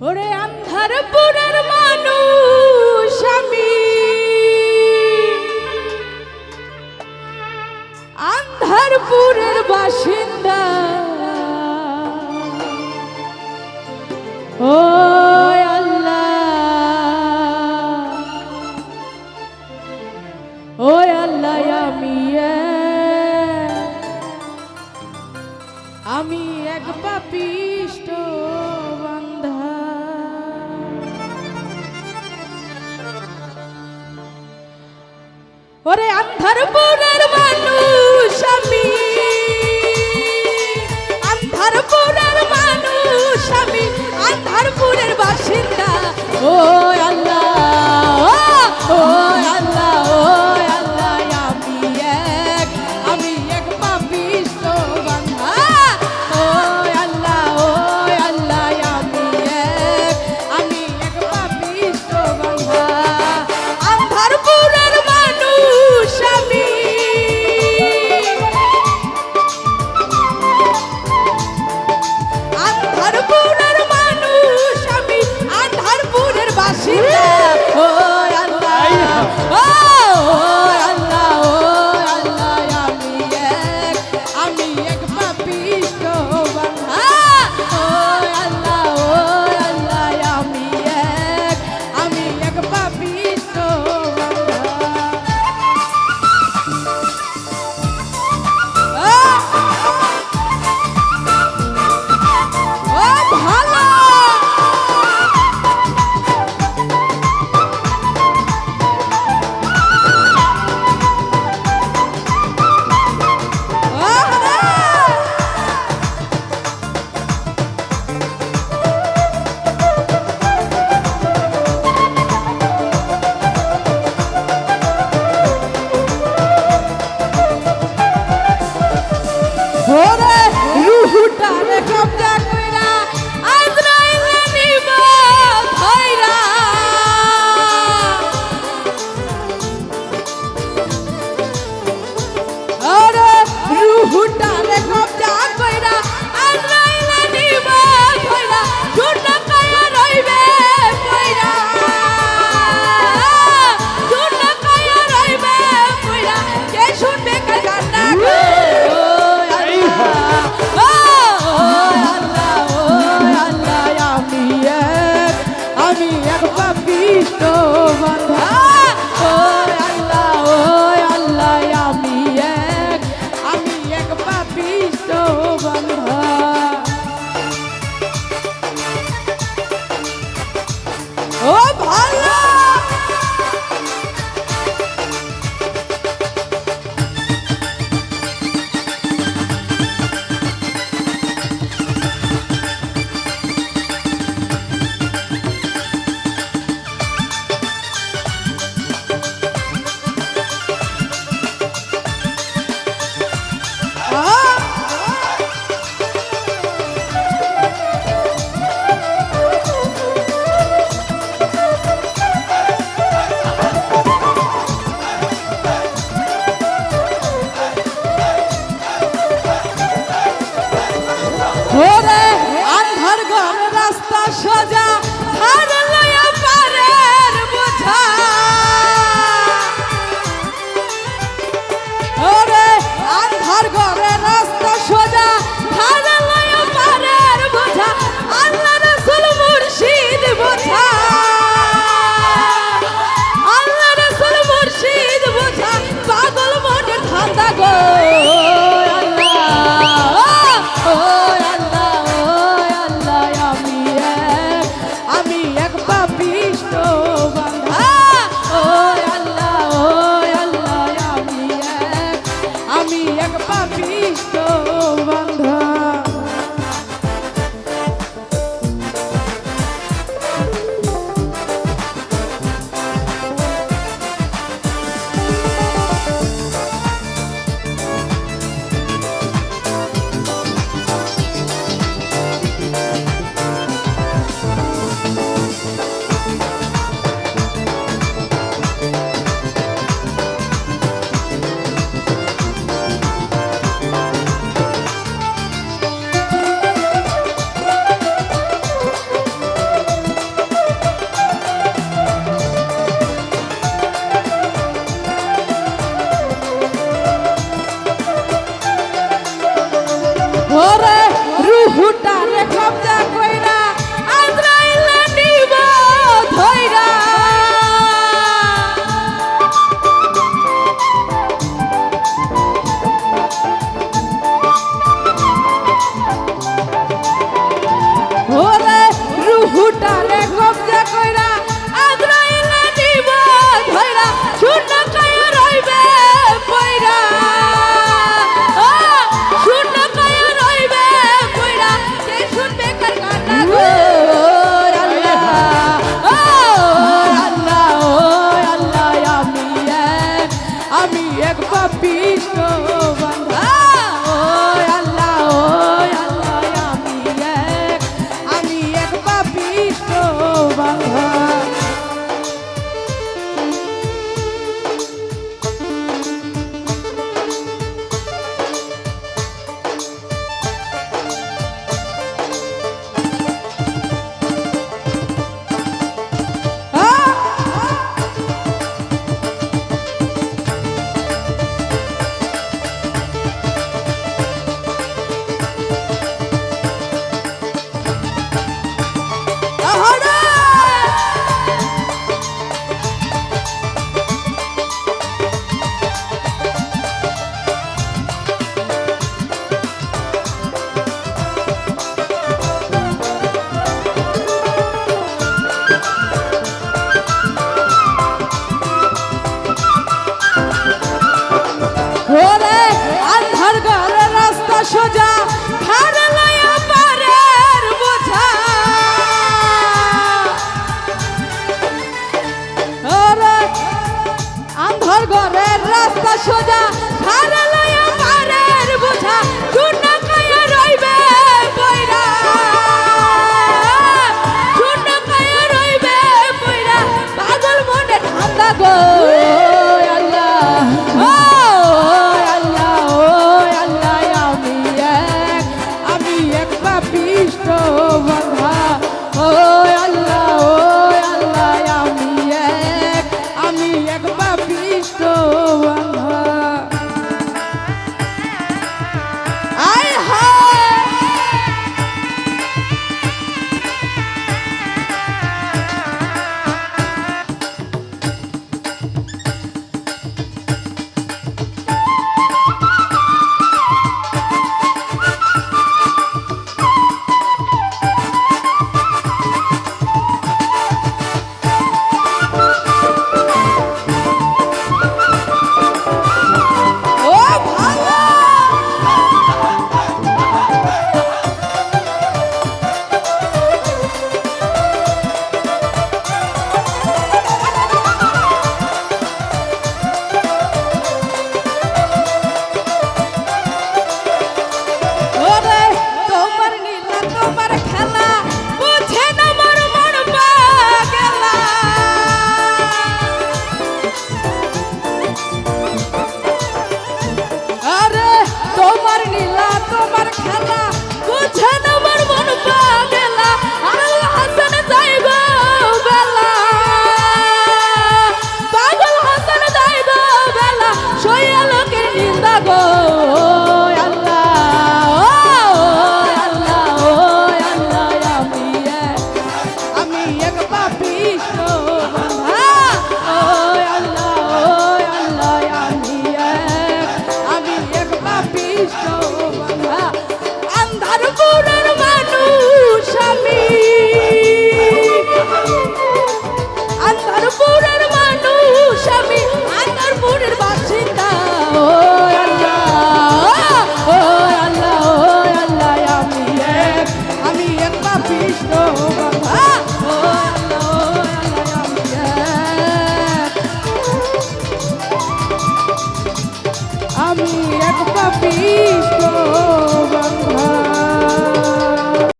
ওরে আন্ধার পুরার মানুষ আমি। আন্ধারপুরের বাসিন্দা। ও ওরে আন্ধারপুরের মানুষ আমি। আন্ধারপুরের মানুষ আমি আন্ধারপুরের বাসিন্দা। ও ও ভালো ওরে